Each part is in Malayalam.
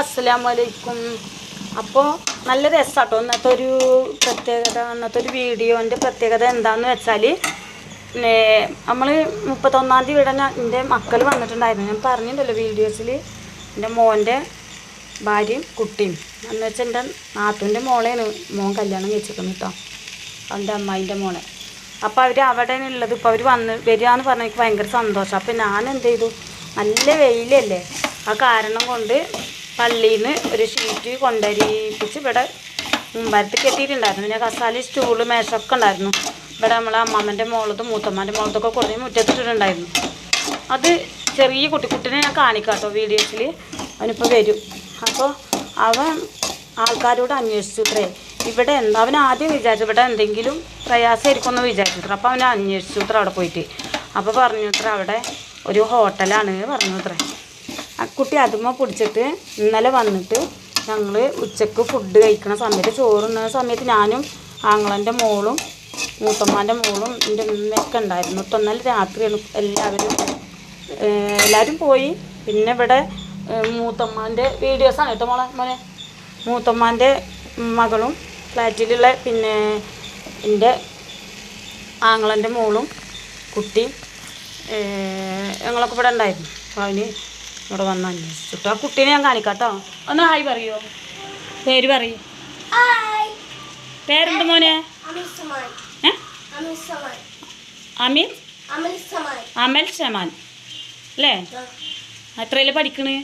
അസ്സലാമു വലൈക്കും അപ്പോൾ നല്ല രസമാട്ടോ ഇന്നത്തെ ഒരു പ്രത്യേകത ഇന്നത്തെ ഒരു വീഡിയോന്റെ പ്രത്യേകത എന്താണെന്ന് വെച്ചാൽ നമ്മൾ മുപ്പത്തൊന്നാം തീയതി ഇവിടെ എന്റെ മക്കൾ വന്നിട്ടുണ്ടായിരുന്നു. ഞാൻ പറഞ്ഞിട്ടുണ്ടല്ലോ വീഡിയോസിൽ എന്റെ മോന്റെ ഭാര്യയും കുട്ടിയും. എന്ന് വെച്ചാൽ എന്റെ നാത്തൂന്റെ മോളെയാണ് മോൻ കല്യാണം കഴിച്ചിരിക്കുന്നത് കേട്ടോ അവന്റെ അമ്മായിന്റെ മോളെ. അപ്പോൾ അവർ അവിടെ ഉള്ളത് ഇപ്പോൾ അവർ വന്ന് വരികയെന്ന് പറഞ്ഞാൽ എനിക്ക് ഭയങ്കര സന്തോഷം. അപ്പോൾ ഞാൻ എന്ത് ചെയ്തു? നല്ല വെയിലല്ലേ? ആ കാരണം കൊണ്ട് പള്ളിയിൽ നിന്ന് ഒരു ഷീറ്റ് കൊണ്ടരിപ്പിച്ച് ഇവിടെ മുമ്പരത്ത് കെട്ടിയിട്ടുണ്ടായിരുന്നു പിന്നെ കസാലി സ്റ്റൂൾ മേശമൊക്കെ ഉണ്ടായിരുന്നു. ഇവിടെ നമ്മളെ അമ്മാമ്മന്റെ മോളതും മൂത്തമ്മന്റെ മോളത്തൊക്കെ കുറേ മുറ്റത്തിട്ടുണ്ടായിരുന്നു അത് ചെറിയ കുട്ടിക്കുട്ടിനെ ഞാൻ കാണിക്കാം കേട്ടോ വീഡിയോസിൽ അവനിപ്പോൾ വരും. അപ്പോൾ അവൻ ആൾക്കാരോട് അന്വേഷിച്ചു ഇത്രേ. ഇവിടെ എന്താ? അവൻ ആദ്യം വിചാരിച്ചു ഇവിടെ എന്തെങ്കിലും പ്രയാസമായിരിക്കും എന്ന് വിചാരിച്ചു ഇത്ര അപ്പോൾ അവൻ അന്വേഷിച്ചു ഇത്ര അവിടെ പോയിട്ട്. അപ്പോൾ പറഞ്ഞു ഇത്ര അവിടെ ഒരു ഹോട്ടലാണ് പറഞ്ഞു ഇത്ര. ആ കുട്ടി പിടിച്ചിട്ട് ഇന്നലെ വന്നിട്ട് ഞങ്ങൾ ഉച്ചയ്ക്ക് ഫുഡ് കഴിക്കണ സമയത്ത് ചോറ് തിന്നുന്ന സമയത്ത് ഞാനും ആങ്ങളന്റെ മോളും മൂത്തമ്മാന്റെ മോളും എന്റെ ഉമ്മയൊക്കെ ഉണ്ടായിരുന്നു. കേട്ടോ ഇന്നലെ രാത്രിയാണ് എല്ലാവരും എല്ലാവരും പോയി. പിന്നെ ഇവിടെ മൂത്തമ്മാന്റെ വീഡിയോസാണ് കേട്ടോ മോളെ മോനെ. മൂത്തമ്മാന്റെ മകളും ഫ്ലാറ്റിലുള്ള പിന്നെ എന്റെ ആങ്ങളന്റെ മോളും കുട്ടി ഞങ്ങളൊക്കെ ഇവിടെ ഉണ്ടായിരുന്നു. അപ്പോൾ അവന് ഇവിടെ വന്ന് അന്വേഷിച്ചിട്ട്. ആ കുട്ടീനെ ഞാൻ കാണിക്കാട്ടോ. ഒന്ന് ഹായ് പറയോ. പേര് പറയ. പേരെന്ത് മോനെ? ഏ? അമിൽ ഷമാൻ. അല്ലേ? എത്രയല്ലേ പഠിക്കണ്?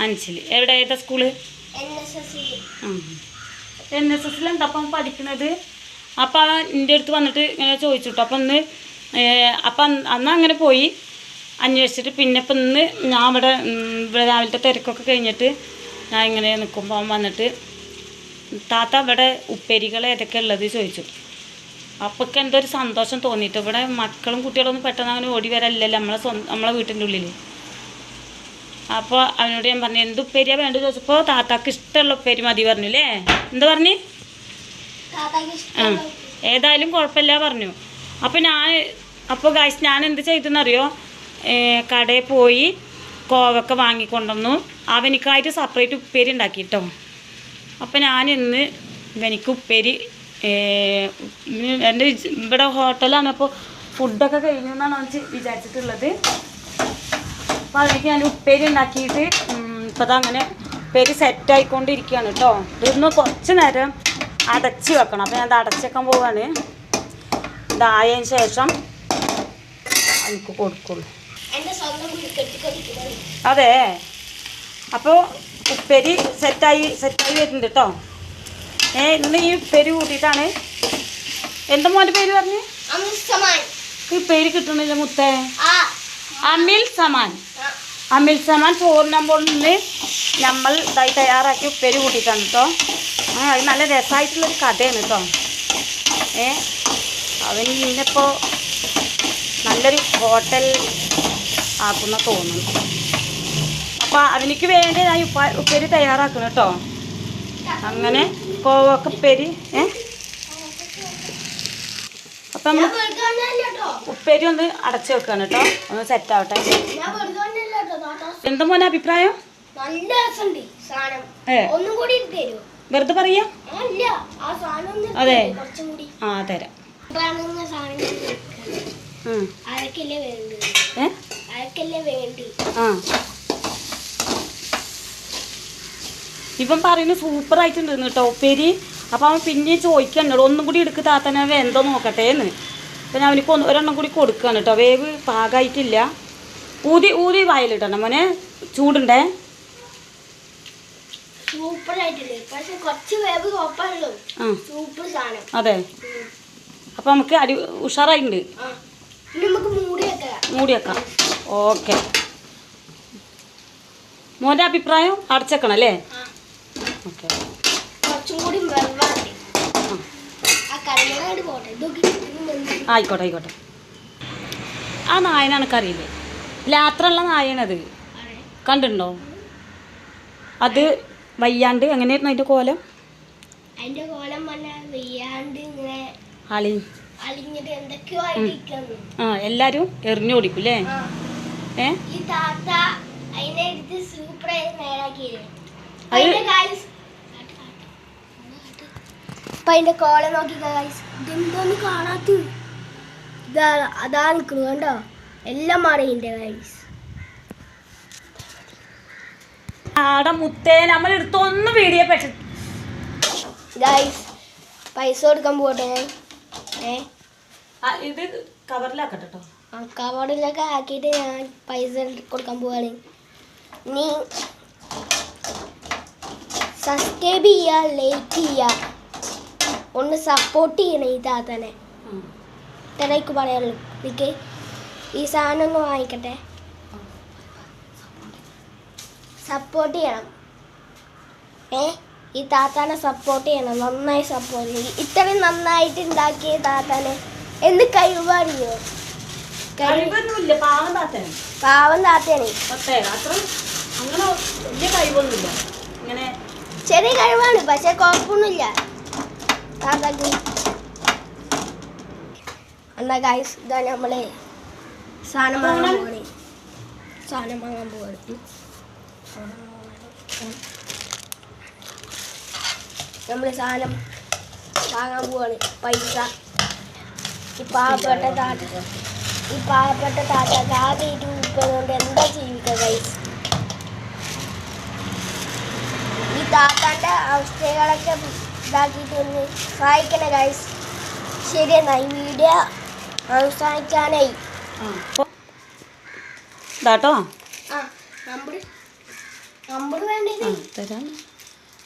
അഞ്ചിൽ. എവിടെ? ഏതാ സ്കൂൾ? എൻ എസ് എസ് എസിലുണ്ട് അപ്പം പഠിക്കണത്? അപ്പം എന്റെ അടുത്ത് വന്നിട്ട് ഇങ്ങനെ ചോദിച്ചിട്ടു. അപ്പം ഒന്ന് അപ്പം അന്ന് അങ്ങനെ പോയി. അന്വേഷിച്ചിട്ട് പിന്നെ ഇപ്പം ഇന്ന് ഞാൻ ഇവിടെ ഇവിടെ രാവിലത്തെ തിരക്കൊക്കെ കഴിഞ്ഞിട്ട് ഞാൻ ഇങ്ങനെ നിൽക്കുമ്പോൾ അവൻ വന്നിട്ട് താത്ത ഇവിടെ ഉപ്പേരികൾ ഏതൊക്കെ ഉള്ളത്? ചോദിച്ചു. അപ്പൊക്കെ എന്തോ ഒരു സന്തോഷം തോന്നിയിട്ട് ഇവിടെ മക്കളും കുട്ടികളൊന്നും പെട്ടെന്ന് അങ്ങനെ ഓടി വരല്ലല്ലോ നമ്മളെ സ്വന്തം നമ്മളെ വീട്ടിന്റെ ഉള്ളിൽ അപ്പോൾ അവനോട് ഞാൻ പറഞ്ഞു എന്ത് ഉപ്പേരിയാണ് വേണ്ടത്? ചോദിച്ചപ്പോൾ താത്താക്ക് ഇഷ്ടമുള്ള ഉപ്പേരി മതി പറഞ്ഞു അല്ലേ എന്താ പറഞ്ഞു? ആ ഏതായാലും കുഴപ്പമില്ല പറഞ്ഞു. അപ്പോൾ ഞാൻ അപ്പോൾ ഗായ്സ് ഞാൻ എന്ത് ചെയ്തെന്നറിയോ കടയിൽ പോയി കോവക്ക വാങ്ങിക്കൊണ്ടുവന്നു. അവനിക്കായിട്ട് സെപ്പറേറ്റ് ഉപ്പേരി ഉണ്ടാക്കി കേട്ടോ അപ്പം ഞാൻ ഇന്ന് ഇവനിക്ക് ഉപ്പേരി എന്റെ ഇവിടെ ഹോട്ടലാണ്. അപ്പോൾ ഫുഡൊക്കെ കഴിഞ്ഞു എന്നാണ് അവൻ വിചാരിച്ചിട്ടുള്ളത്. അപ്പോൾ അതിലേക്ക് ഞാൻ ഉപ്പേരി ഉണ്ടാക്കിയിട്ട് ഇപ്പോൾ അങ്ങനെ ഉപ്പേരി സെറ്റ് ആയിക്കൊണ്ടിരിക്കുകയാണ് കേട്ടോ ഇതൊന്ന് കുറച്ച് നേരം അടച്ച് വെക്കണം. അപ്പോൾ ഞാൻ അത് അടച്ചേക്കാൻ പോവാണ്. ഇതായതിന് ശേഷം എനിക്ക് കൊടുക്കുള്ളൂ. അതെ. അപ്പോൾ ഉപ്പേരി സെറ്റായി സെറ്റായി വരുന്നുണ്ട് കേട്ടോ ഏ ഇന്ന് ഈ ഉപ്പേരി കൂട്ടിയിട്ടാണ്. എന്താ മോന്റെ പേര് പറഞ്ഞു? ഈ പേര് കിട്ടുന്നില്ല മുത്തേ? അമിൽ സമാൻ. അമിൽ സമാൻ ചോറിനമ്പോൾ നിന്ന് നമ്മൾ ഇതായി തയ്യാറാക്കി ഉപ്പേരി കൂട്ടിയിട്ടാണ് കേട്ടോ അത് നല്ല രസമായിട്ടുള്ളൊരു കഥയാണ് കേട്ടോ ഏ അവൻ ഇന്നിപ്പോൾ നല്ലൊരു ഹോട്ടൽ ആക്കുന്ന തോന്നുന്നു. അപ്പോൾ അവനിക്ക് വേണ്ടി ഞാൻ ഉപ്പ ഉപ്പേരി തയ്യാറാക്കണം കേട്ടോ അങ്ങനെ കോവക്ക ഉപ്പേരി ഏ? അപ്പം നമ്മൾ ഉപ്പേരി ഒന്ന് അടച്ചു വെക്കുകയാണ് കേട്ടോ ഒന്ന് സെറ്റ് ആവട്ടെ. എന്താ മോനെ അഭിപ്രായം? വെറുതെ പറയാ? അതെ. ആ തരാം. ഏ? ആ. ഇവൻ പറയുന്നത് സൂപ്പർ ആയിട്ടുണ്ട് കേട്ടോ ഉപ്പേരി. അപ്പം അവൻ പിന്നെ ചോദിക്കണ്ട ഒന്നും കൂടി എടുക്ക് താത്തനെ എന്തോ നോക്കട്ടെ എന്ന് അപ്പം ഞാൻ അവനിക്ക് ഒന്ന് ഒരെണ്ണം കൂടി കൊടുക്കുകയാണ് കേട്ടോ വേവ് പാകമായിട്ടില്ല ഊതി ഊതി വായിലിട്ടണം മോനെ. ചൂടുണ്ടേ? അതെ. അപ്പൊ നമുക്ക് അടി ഉഷാറായിട്ടുണ്ട് മൂടിയൊക്കെ മൂടി വെക്കാം. ഓക്കെ. മോന്റെ അഭിപ്രായം അടച്ചേക്കണം അല്ലേ? ഓക്കെ. ആയിക്കോട്ടെ ആയിക്കോട്ടെ. ആ നായനാണ് എനിക്കറിയില്ലേ രാത്രിയുള്ള നായണത് കണ്ടുണ്ടോ കണ്ടിട്ടുണ്ടോ? അത് വയ്യാണ്ട് എങ്ങനെയായിരുന്നു അതിന്റെ കോലം? അതിന്റെ കോലം അളി വെയ്യാണ്ട് ഇങ്ങനെ ആ എല്ലാരും എറിഞ്ഞു ഓടിക്കൂല്ലേ അതിന്റെ കാണാത്ത? അതാ നിൽക്കുന്നു കണ്ടോ? എല്ലാം ഗൈസ് ആടെ മുത്തേ നമ്മൾ എടുത്തൊന്ന് വീഡിയോ പെട്ട ഗൈസ് പൈസ കൊടുക്കാൻ പോട്ടെ ഞാൻ. ഏ? ഇത് കവറിലാക്കട്ടെ കേട്ടോ ആക്കിയിട്ട് ഞാൻ പൈസ കൊടുക്കാൻ പോവാണ്. നീ സബ്സ്ക്രൈബ് ചെയ്യുക ലൈക്ക് ചെയ്യുക ഒന്ന് സപ്പോർട്ട് ചെയ്യണം ഈ താത്തനെ. ഇത്രയ്ക്ക് പറയുള്ളൂ എനിക്ക് ഈ സാധനം ഒന്ന് വാങ്ങിക്കട്ടെ. സപ്പോർട്ട് ചെയ്യണം. ഏ? ഈ താത്താനെ സപ്പോർട്ട് ചെയ്യണം. നന്നായി സപ്പോർട്ട് ചെയ്യണം. ഇത്രയും നന്നായിട്ട് ഉണ്ടാക്കിയ താത്താനെ. എന്ത് കഴിവറിയോ കഴിവ് കഴിവൊന്നുമില്ല പാവം താത്തയാണ്. പാവം താത്തയാണ്. പത്തേ അത്ര അങ്ങനെ വലിയ കഴിവൊന്നുമില്ല. ഇങ്ങനെ ചെറിയ കഴിവാണ് പക്ഷെ കുഴപ്പമൊന്നുമില്ല. താത്താക്ക് എന്നാ ഗൈസ് ഇതാ നമ്മളെ സാധനം വാങ്ങാൻ പോവാണ്. സാധനം വാങ്ങാൻ പോകണം നമ്മൾ സാധനം വാങ്ങാൻ പോവാണ്. പൈസ. ഇപ്പൊ ആ പേട്ടെ താത്ത. ഈ പാവപ്പെട്ട താത്താക്ക് ആകെ ഇരുപത് കൊണ്ട് എന്താ ജീവിക്കുക ഗൈസ് ഈ താത്താന്റെ അവസ്ഥകളൊക്കെ ഇതാക്കിയിട്ട് ഒന്ന് സഹായിക്കണേ ഗൈസ് ശരി എന്നാ ഈ വീഡിയോ അവസാനിക്കാനായി. ഇതാട്ടോ. തരാം.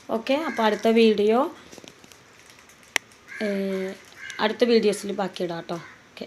ഓക്കെ അപ്പോൾ അടുത്ത വീഡിയോ അടുത്ത വീഡിയോസിൽ ബാക്കി ഇടാം കേട്ടോ. ഓക്കെ.